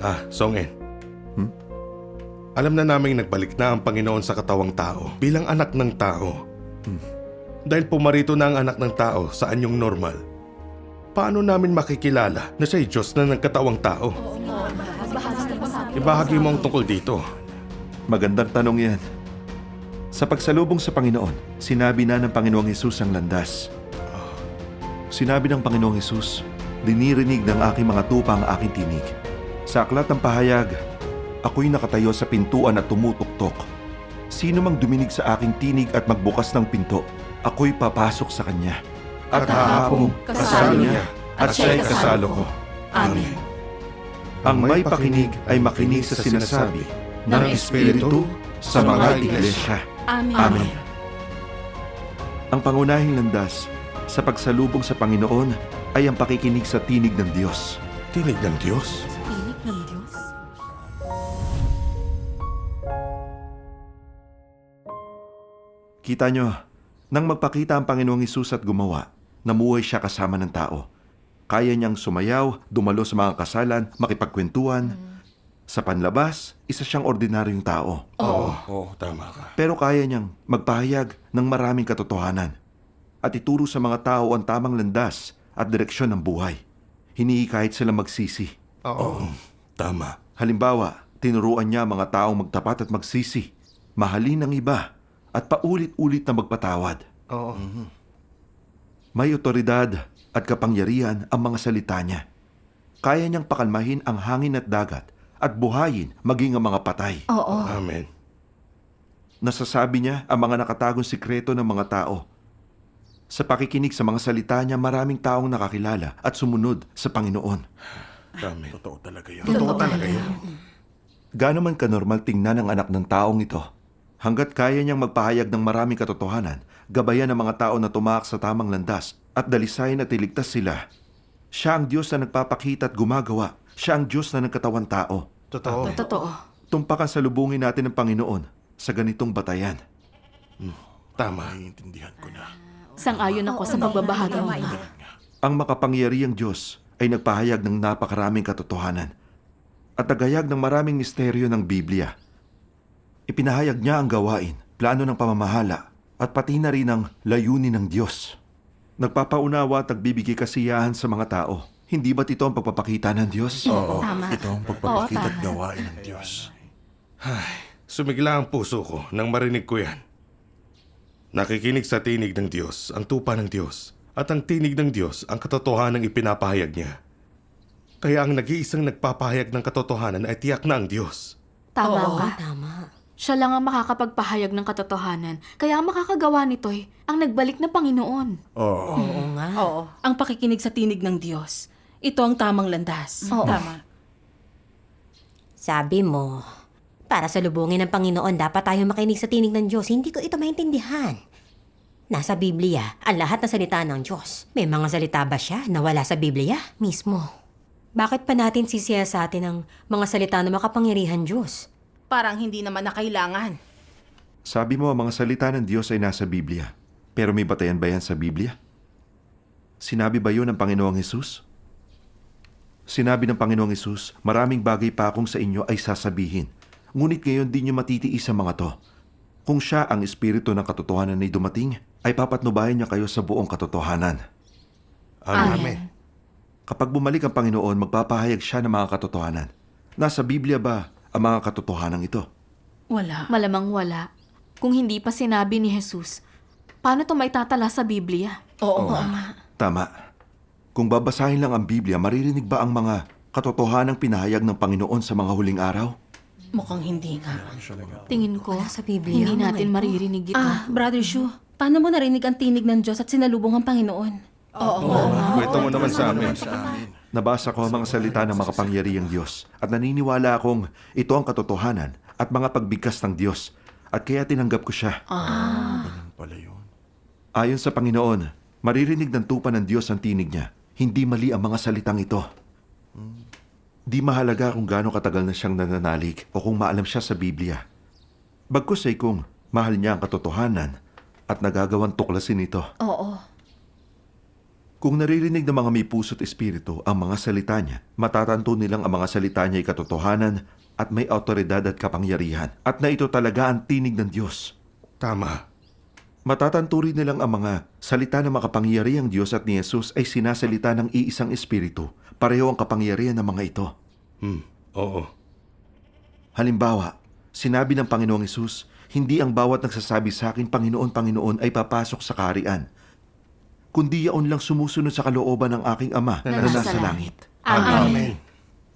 Ah, Songin. Hmm? Alam na naming nagbalik na ang Panginoon sa katawang tao bilang anak ng tao. Hmm. Dahil pumarito na ang anak ng tao sa anyong normal. Paano namin makikilala na siya'y Diyos na nagkatawang tao? Ibahagi mo ang tungkol dito. Magandang tanong yan. Sa pagsalubong sa Panginoon, sinabi na ng Panginoong Hesus ang landas. Sinabi ng Panginoong Hesus, dinirinig ng aking mga tupa ang aking tinig. Sa aklat ng pahayag, ako'y nakatayo sa pintuan at tumutuktok. Sino mang duminig sa aking tinig at magbukas ng pinto, ako'y papasok sa kanya. At hahapong kasalo niya at siya'y kasalo ko. Amen. Ang may pakinig ay makinig sa sinasabi ng Espiritu sa mga iglesia. Amen. Amen. Ang pangunahing landas sa pagsalubong sa Panginoon ay ang pakikinig sa tinig ng Diyos. Tinig ng Diyos. Kita nyo, nang magpakita ang Panginoong Isus at gumawa, namuhay siya kasama ng tao. Kaya niyang sumayaw, dumalo sa mga kasalan, makipagkwentuhan. Sa panlabas, isa siyang ordinaryong tao. Oo, oo, tama ka. Pero kaya niyang magpahayag ng maraming katotohanan at ituro sa mga tao ang tamang landas at direksyon ng buhay. Hinihikayat sila magsisi. Oo, tama. Halimbawa, tinuruan niya ang mga taong magtapat at magsisi, mahalin ang iba, at paulit-ulit na magpatawad. Oo. May otoridad at kapangyarihan ang mga salita niya. Kaya niyang pakalmahin ang hangin at dagat at buhayin maging ang mga patay. Oo. Amen. Nasasabi niya ang mga nakatagong sikreto ng mga tao. Sa pakikinig sa mga salita niya, maraming taong nakakilala at sumunod sa Panginoon. Amen. Totoo talaga yan. Totoo talaga yan. Gaano man kanormal tingnan ang anak ng taong ito, hanggat kaya niyang magpahayag ng maraming katotohanan, gabayan ng mga tao na tumaak sa tamang landas at dalisayin at iligtas sila. Siya ang Diyos na nagpapakita at gumagawa. Siya ang Diyos na nagkatawang tao. Totoo. Totoo. Tumpakan sa lubungin natin ng Panginoon sa ganitong batayan. Tama. Sang-ayon ako sa pagbabahagi mo. Ang makapangyarihang Diyos ay nagpahayag ng napakaraming katotohanan at nagayag ng maraming misteryo ng Biblia. Ipinahayag niya ang gawain, plano ng pamamahala at pati na rin ang layunin ng Diyos. Nagpapaunawa at nagbibigay kasiyahan sa mga tao. Hindi ba't ito ang pagpapakita ng Diyos? Oo. Tama. Ito ang pagpapakita at gawain ng Diyos. Sumigla ang puso ko nang marinig ko yan. Nakikinig sa tinig ng Diyos, ang tupa ng Diyos, at ang tinig ng Diyos ang katotohanan ng ipinapahayag niya. Kaya ang nag-iisang nagpapahayag ng katotohanan ay tiyak na ang Diyos. Tama Oo, ka. tama. Siya lang ang makakapagpahayag ng katotohanan. Kaya ang makakagawa nito'y ang nagbalik na Panginoon. Oo. Oo nga. Oo, ang pakikinig sa tinig ng Diyos. Ito ang tamang landas. Oo. Tama. Sabi mo, para sa lubungin ng Panginoon, dapat tayo makinig sa tinig ng Diyos. Hindi ko ito maintindihan. Nasa Biblia, ang lahat ng salita ng Diyos. May mga salita ba siya na wala sa Biblia? Mismo. Bakit pa natin sisiya sa atin ang mga salita na makapangyarihan Diyos? Parang hindi naman na kailangan. Sabi mo ang mga salita ng Diyos ay nasa Biblia. Pero may batayan ba yan sa Biblia? Sinabi ba yun ng Panginoong Hesus? Sinabi ng Panginoong Hesus, maraming bagay pa akong sa inyo ay sasabihin. Ngunit ngayon di nyo matitiis ang mga to. Kung siya ang espiritu ng katotohanan ay dumating, ay papatnubayan niya kayo sa buong katotohanan. Amen. Kapag bumalik ang Panginoon, magpapahayag siya ng mga katotohanan. Nasa Biblia ba ang mga katotohanan ito? Wala. Malamang wala. Kung hindi pa sinabi ni Jesus, paano ito maitatala sa Biblia? Oo, oo nga. Tama. Kung babasahin lang ang Biblia, maririnig ba ang mga katotohanang pinahayag ng Panginoon sa mga huling araw? Mukhang hindi nga. Tingin ko, Wala sa Biblia, hindi natin ito. maririnig ito. Ah, Brother Shu, paano mo narinig ang tinig ng Diyos at sinalubong ang Panginoon? Kwento mo naman sa amin. Nabasa ko ang mga salita ng makapangyarihang Diyos at naniniwala akong ito ang katotohanan at mga pagbigkas ng Diyos at kaya tinanggap ko siya. Ganun pala yun. Ayon sa Panginoon, maririnig ng tupa ng Diyos ang tinig niya. Hindi mali ang mga salitang ito. Di mahalaga kung gaano katagal na siyang nananalig o kung maalam siya sa Biblia. Bagkus ay kung mahal niya ang katotohanan at nagagawang tuklasin ito. Oo. Kung naririnig ng mga may puso't espiritu ang mga salita niya, matatanto nilang ang mga salita niya ay katotohanan at may autoridad at kapangyarihan at na ito talaga ang tinig ng Diyos. Tama. Matatanto rin nilang ang mga salita ng makapangyarihang Diyos at ni Jesus ay sinasalita ng iisang espiritu. Pareho ang kapangyarihan ng mga ito. Hmm, oo. Halimbawa, sinabi ng Panginoong Yesus, hindi ang bawat nagsasabi sa akin, Panginoon, Panginoon, ay papasok sa kaharian, kundi yaon lang sumusunod sa kalooban ng aking Ama na, nasa langit. Amen.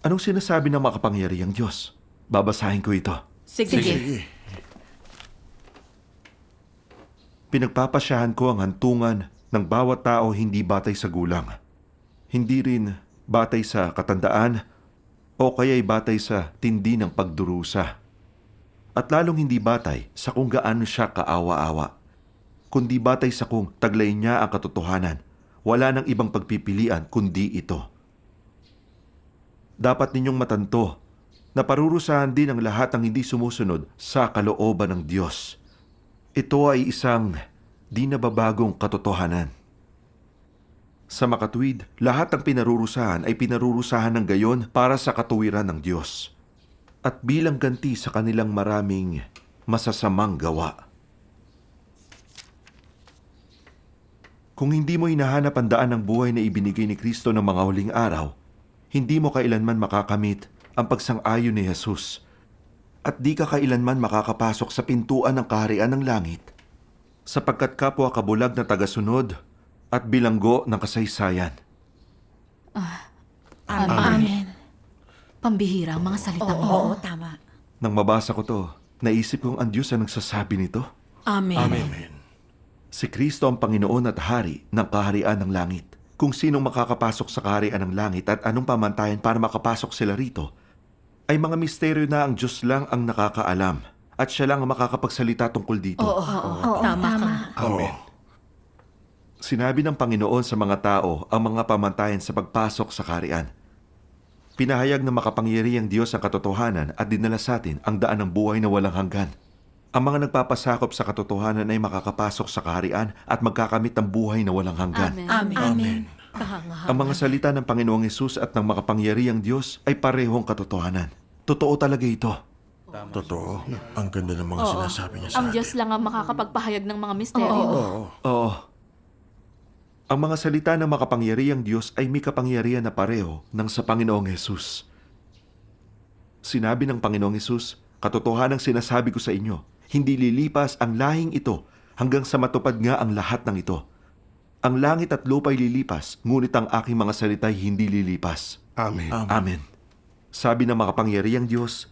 Anong sinasabi ng makapangyarihang Diyos? Babasahin ko ito. Sige. Sige. Pinagpapasyahan ko ang hantungan ng bawat tao hindi batay sa gulang. Hindi rin batay sa katandaan o kaya'y batay sa tindi ng pagdurusa. At lalong hindi batay sa kung gaano siya kaawa-awa. Kundi batay sa kung taglay niya ang katotohanan. Wala nang ibang pagpipilian kundi ito. Dapat ninyong matanto na parurusahan din ang lahat ng hindi sumusunod sa kalooban ng Diyos. Ito ay isang di nababagong katotohanan. Sa makatwid, lahat ng pinarurusahan ay pinarurusahan ng gayon para sa katuwiran ng Diyos. At bilang ganti sa kanilang maraming masasamang gawa. Kung hindi mo hinahanap ang daan ng buhay na ibinigay ni Kristo ng mga huling araw, hindi mo kailanman makakamit ang pagsang-ayon ni Jesus at di ka kailanman makakapasok sa pintuan ng kaharian ng langit sapagkat kapwa kabulag na tagasunod at bilanggo ng kasaysayan. Amen. Pambihira ang mga salita mo. Oo, tama. Nang mabasa ko to, naisip kong ang Diyos ang nagsasabi nito. Amen. Amen. Si Kristo ang Panginoon at Hari ng kaharian ng langit. Kung sinong makakapasok sa kaharian ng langit at anong pamantayan para makapasok sila rito, ay mga misteryo na ang Diyos lang ang nakakaalam at siya lang ang makakapagsalita tungkol dito. Oo, tama ka. Amen. Sinabi ng Panginoon sa mga tao ang mga pamantayan sa pagpasok sa kaharian. Pinahayag ng makapangyarihang Diyos ang katotohanan at dinala sa atin ang daan ng buhay na walang hanggan. Ang mga nagpapasakop sa katotohanan ay makakapasok sa kaharian at magkakamit ng buhay na walang hanggan. Amen. Amen. Amen. Ang mga salita ng Panginoong Yesus at ng makapangyarihang Diyos ay parehong katotohanan. Totoo talaga ito. Totoo. Ang ganda ng mga sinasabi niya sa Ang atin. Diyos lang ang makakapagpahayag ng mga misteryo. Oo. Oo. Ang mga salita ng makapangyarihang Diyos ay may kapangyarihan na pareho ng sa Panginoong Yesus. Sinabi ng Panginoong Yesus, katotohanang sinasabi ko sa inyo, hindi lilipas ang lahing ito hanggang sa matupad nga ang lahat ng ito. Ang langit at lupa ay lilipas, ngunit ang aking mga salita ay hindi lilipas. Amen. Amen. Sabi ng makapangyarihang Diyos,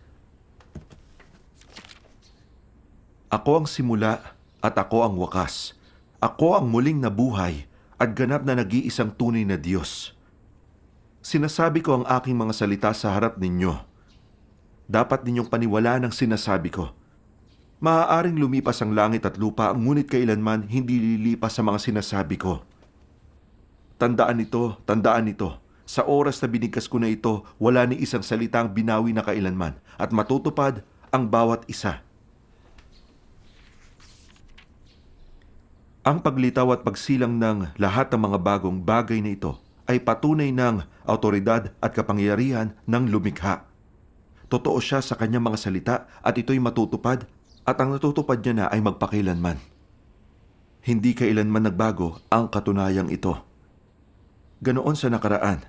Ako ang simula at ako ang wakas. Ako ang muling nabuhay at ganap na nag-iisang tunay na Diyos. Sinasabi ko ang aking mga salita sa harap ninyo. Dapat ninyong paniwalaan ang sinasabi ko. Maaaring lumipas ang langit at lupa, ngunit kailanman hindi lilipas sa mga sinasabi ko. Tandaan ito, tandaan ito. Sa oras na binigkas ko na ito, wala ni isang salitang binawi na kailanman at matutupad ang bawat isa. Ang paglitaw at pagsilang ng lahat ng mga bagong bagay na ito ay patunay ng autoridad at kapangyarihan ng lumikha. Totoo siya sa kanyang mga salita at ito'y matutupad at ang natutupad niya na ay magpakilanman. Hindi kailanman nagbago ang katunayang ito. Ganoon sa nakaraan,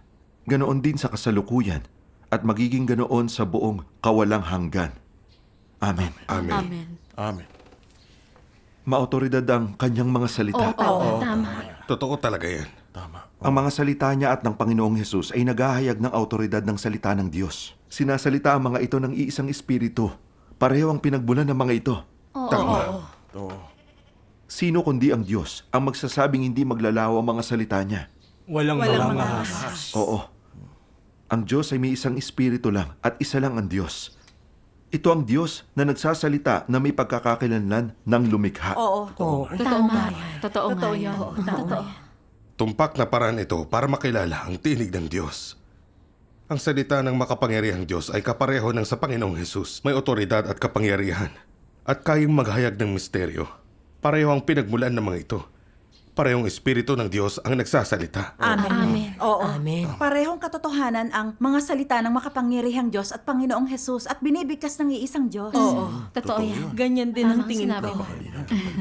ganoon din sa kasalukuyan, at magiging ganoon sa buong kawalang hanggan. Amen. Amen. Amen. Amen. Maautoridad ang kanyang mga salita. Oo, tama. Totoo talaga yan. Tama. Ang mga salita niya at ng Panginoong Hesus ay naghahayag ng autoridad ng salita ng Diyos. Sinasalita ang mga ito ng iisang espiritu. Pareho ang pinagbulan ng mga ito. Tama. Oo. Sino kundi ang Diyos ang magsasabing hindi maglalaho ang mga salita niya? Walang, Walang mga mga Oo. Ang Diyos ay may isang espiritu lang at isa lang ang Diyos. Ito ang Diyos na nagsasalita na may pagkakakilanlan ng lumikha. Oo. Totoo Tama nga. yan. Totoo nga Totoo yan. Oo, totoo. Tumpak na paraan ito para makilala ang tinig ng Diyos. Ang salita ng makapangyarihang Diyos ay kapareho ng sa Panginoong Hesus. May otoridad at kapangyarihan. At kayang maghayag ng misteryo. Pareho ang pinagmulan ng mga ito. parehong Espiritu ng Diyos ang nagsasalita. Amen. Amen. Oo. Amen. Parehong katotohanan ang mga salita ng makapangyarihang Diyos at Panginoong Hesus at binibigkas ng iisang Diyos. Oo, totoo yan. Ganyan din ang tingin sinabi ko.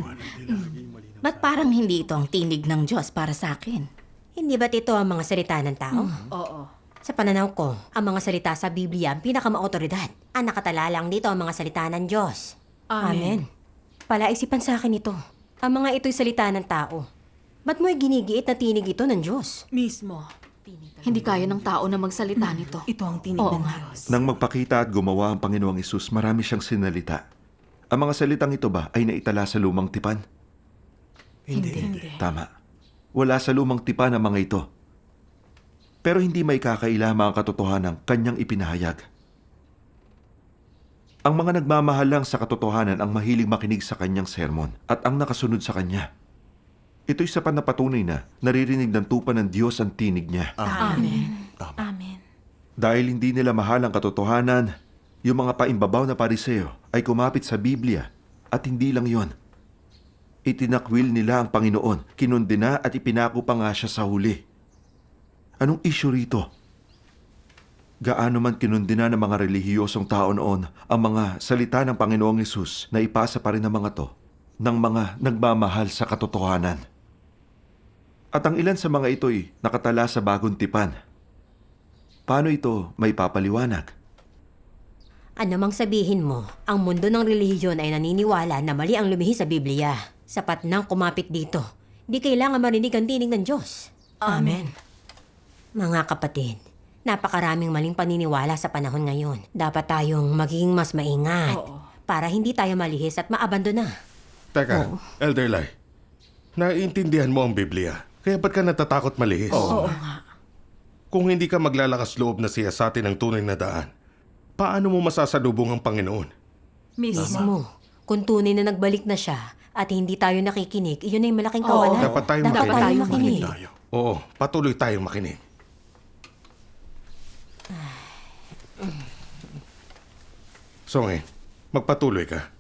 Ba't parang hindi ito ang tinig ng Diyos para sa akin? Hindi ba't ito ang mga salita ng tao? Oo. Sa pananaw ko, ang mga salita sa Biblia ang pinakamautoridad. Ang nakatala lang dito ang mga salita ng Diyos. Amen. Palaisipan sa akin ito. Ang mga ito'y salita ng tao. Ba't mo'y ginigiit na tinig ito ng Diyos? Mismo. Hindi kaya ng tao na magsalita nito. Ito ang tinig Oo ng nga. Diyos. Nang magpakita at gumawa ang Panginoong Isus, marami siyang sinalita. Ang mga salitang ito ba ay naitala sa lumang tipan? Hindi. Tama. Wala sa lumang tipan ang mga ito. Pero hindi may kakaila mga katotohanan kanyang ipinahayag. Ang mga nagmamahal lang sa katotohanan ang mahilig makinig sa kanyang sermon at ang nakasunod sa kanya. Ito'y sapat na patunay na naririnig ng tupa ng Diyos ang tinig niya. Amen. Amen. Dahil hindi nila mahal ang katotohanan, yung mga paimbabaw na pariseo ay kumapit sa Biblia at hindi lang yon. Itinakwil nila ang Panginoon, kinundina at ipinako pa nga siya sa huli. Anong issue rito? Gaano man kinundina ng mga relihiyosong tao noon ang mga salita ng Panginoong Yesus na ipasa pa rin ng mga to ng mga nagmamahal sa katotohanan. At ang ilan sa mga ito'y nakatala sa bagong tipan Paano ito may papaliwanag? Ano mang sabihin mo, ang mundo ng relihiyon ay naniniwala na mali ang lumihis sa Biblia. Sapat nang kumapit dito. Di kailangan marinig ang tinig ng Diyos. Amen. Mga kapatid, napakaraming maling paniniwala sa panahon ngayon. Dapat tayong maging mas maingat para hindi tayo malihis at maabandona. Teka, Elder Lai, naiintindihan mo ang Biblia. Kaya ba't ka natatakot malihis? Oo nga. Kung hindi ka maglalakas loob na siya sa atin ang tunay na daan, paano mo masasalubong ang Panginoon? Mismo. Mismo, kung tunay na nagbalik na siya at hindi tayo nakikinig, iyon ay malaking Oo. kawalan. Dapat tayo Dapat makinig. tayo makinig. Tayo. Oo, patuloy tayong makinig. So ngayon, magpatuloy ka.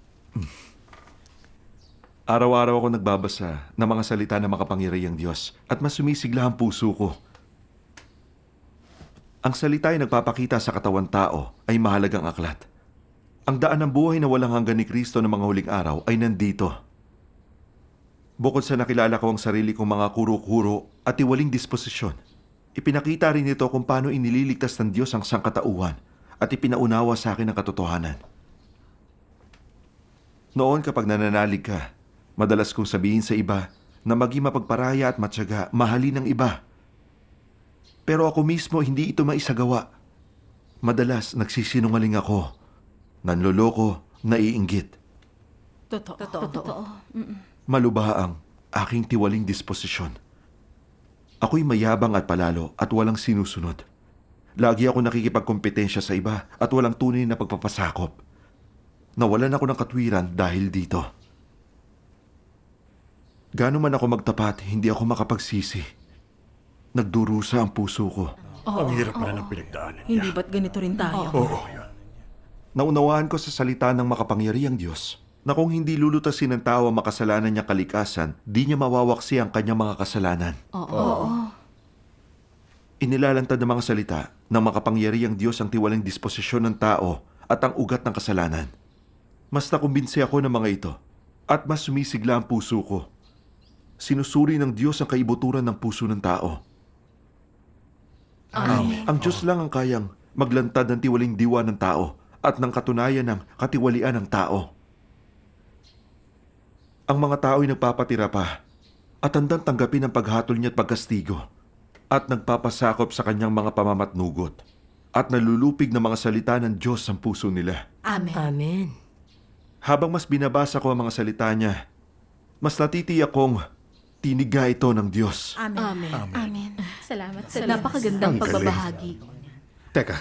Araw-araw ako nagbabasa ng mga salita ng makapangyarihang Diyos at mas sumisigla ang puso ko. Ang salita ay nagpapakita sa katawan tao ay mahalagang aklat. Ang daan ng buhay na walang hanggan ni Kristo ng mga huling araw ay nandito. Bukod sa nakilala ko ang sarili kong mga kuro-kuro at iwaling disposisyon, ipinakita rin ito kung paano inililigtas ng Diyos ang sangkatauhan at ipinaunawa sa akin ang katotohanan. Noon kapag nananalig ka, madalas kong sabihin sa iba na maging mapagparaya at matyaga, mahalin ng iba. Pero ako mismo hindi ito maisagawa. Madalas nagsisinungaling ako, nanloloko, naiinggit. Totoo. Totoo. Malubaha ang aking tiwaling disposisyon. Ako'y mayabang at palalo at walang sinusunod. Lagi ako nakikipagkompetensya sa iba at walang tunay na pagpapasakop. Nawalan ako ng katwiran dahil dito. Gano'n man ako magtapat, hindi ako makapagsisi. Nagdurusa ang puso ko. Ang hirap pala ng pinagdaanan Hindi niya. ba't ganito rin tayo? Oo. Naunawaan ko sa salita ng makapangyarihang Diyos na kung hindi lulutasin ng tao ang makasalanan niya kalikasan, di niya mawawaksi ang kanyang mga kasalanan. Oo. Inilalantad ng mga salita ng makapangyarihang Diyos ang tiwaling disposisyon ng tao at ang ugat ng kasalanan. Mas nakumbinsi ako ng mga ito at mas sumisigla ang puso ko. Sinusuri ng Diyos ang kaibuturan ng puso ng tao. Ang Diyos lang ang kayang maglantad ng tiwaling diwa ng tao at ng katunayan ng katiwalian ng tao. Ang mga tao'y nagpapatira pa at handang tanggapin ang paghatol niya at pagkastigo at nagpapasakop sa kanyang mga pamamatnugot at nalulupig ng mga salita ng Diyos ang puso nila. Amen. Amen. Habang mas binabasa ko ang mga salita niya, mas natitiyak kong tiniga ito ng Diyos. Amen. Amen. Amen. Salamat sa Napakagandang Ang galing. pagbabahagi. Teka,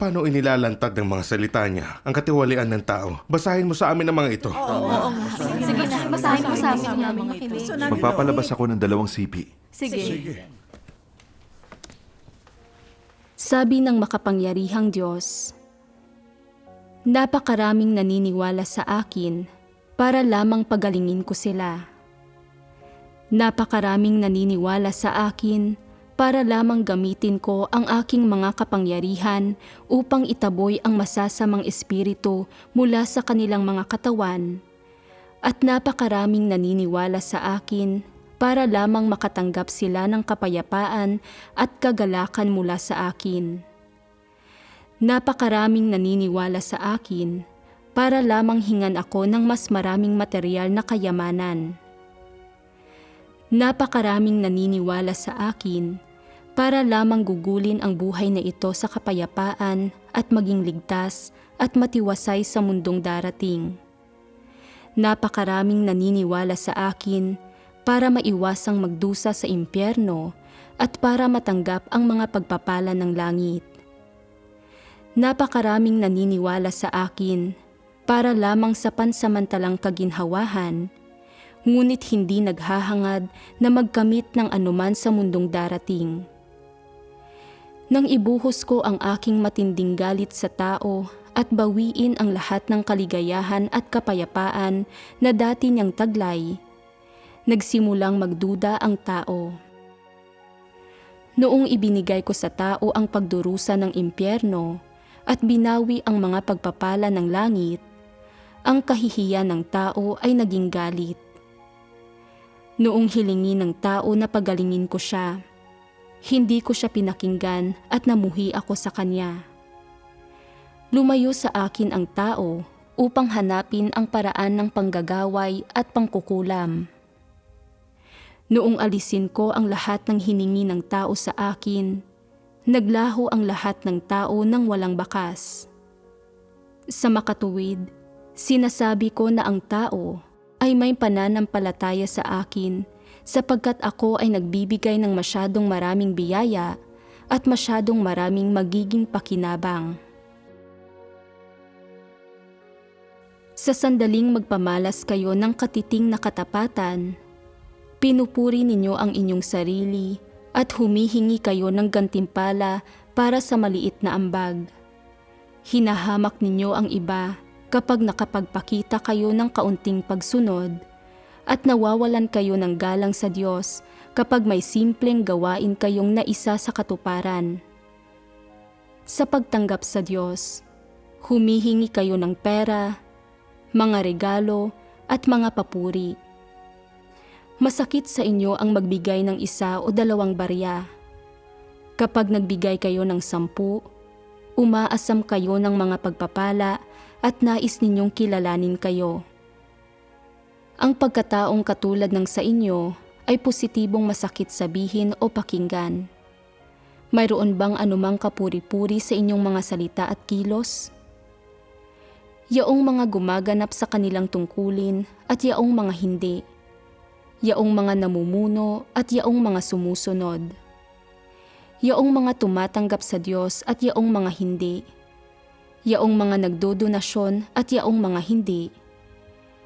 paano inilalantad ng mga salita niya ang katiwalian ng tao? Basahin mo sa amin ang mga ito. Oo nga. Sige na, basahin mo sa amin makinig. So, namin Magpapalabas ako ng dalawang sipi. Sige. Sabi ng makapangyarihang Diyos, Napakaraming naniniwala sa akin para lamang pagalingin ko sila. Napakaraming naniniwala sa akin para lamang gamitin ko ang aking mga kapangyarihan upang itaboy ang masasamang espiritu mula sa kanilang mga katawan. At napakaraming naniniwala sa akin para lamang makatanggap sila ng kapayapaan at kagalakan mula sa akin. Napakaraming naniniwala sa akin para lamang hingan ako ng mas maraming material na kayamanan. Napakaraming naniniwala sa akin para lamang gugulin ang buhay na ito sa kapayapaan at maging ligtas at matiwasay sa mundong darating. Napakaraming naniniwala sa akin para maiwasang magdusa sa impyerno at para matanggap ang mga pagpapala ng langit. Napakaraming naniniwala sa akin para lamang sa pansamantalang kaginhawahan, ngunit hindi naghahangad na magkamit ng anuman sa mundong darating. Nang ibuhos ko ang aking matinding galit sa tao at bawiin ang lahat ng kaligayahan at kapayapaan na dati niyang taglay, nagsimulang magduda ang tao. Noong ibinigay ko sa tao ang pagdurusa ng impyerno at binawi ang mga pagpapala ng langit, ang kahihiyan ng tao ay naging galit. Noong hilingi ng tao na pagalingin ko siya, hindi ko siya pinakinggan at namuhi ako sa kanya. Lumayo sa akin ang tao upang hanapin ang paraan ng panggagaway at pangkukulam. Noong alisin ko ang lahat ng hiningi ng tao sa akin, naglaho ang lahat ng tao ng walang bakas. Sa makatuwid, sinasabi ko na ang tao ay may pananampalataya sa akin sapagkat ako ay nagbibigay ng masyadong maraming biyaya at masyadong maraming magiging pakinabang. Sa sandaling magpamalas kayo ng katiting na katapatan, pinupuri ninyo ang inyong sarili at humihingi kayo ng gantimpala para sa maliit na ambag. Hinahamak ninyo ang iba kapag nakapagpakita kayo ng kaunting pagsunod at nawawalan kayo ng galang sa Diyos kapag may simpleng gawain kayong naisa sa katuparan. Sa pagtanggap sa Diyos, humihingi kayo ng pera, mga regalo at mga papuri. Masakit sa inyo ang magbigay ng isa o dalawang barya. Kapag nagbigay kayo ng sampu, umaasam kayo ng mga pagpapala at nais ninyong kilalanin kayo. Ang pagkataong katulad ng sa inyo ay positibong masakit sabihin o pakinggan. Mayroon bang anumang kapuri-puri sa inyong mga salita at kilos? Yaong mga gumaganap sa kanilang tungkulin at yaong mga hindi. Yaong mga namumuno at yaong mga sumusunod. Yaong mga tumatanggap sa Diyos at yaong mga hindi. Yaong mga nagdodonasyon at yaong mga hindi.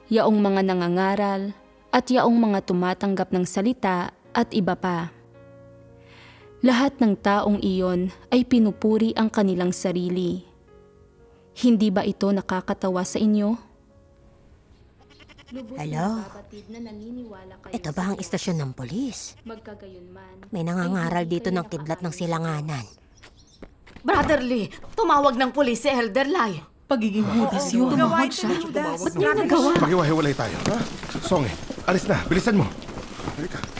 Yaong mga nangangaral at yaong mga tumatanggap ng salita at iba pa. Lahat ng taong iyon ay pinupuri ang kanilang sarili. Hindi ba ito nakakatawa sa inyo? Hello? Ito ba ang istasyon ng polis? May nangangaral dito ng kidlat ng silanganan. Brotherly, tumawag ng pulis si Elder Lai. Pagiging Judas yun. Tumawag siya. Ba't niya nagawa? Maghiwa-hiwalay tayo. Ha? Songe, alis na. Bilisan mo. Halika.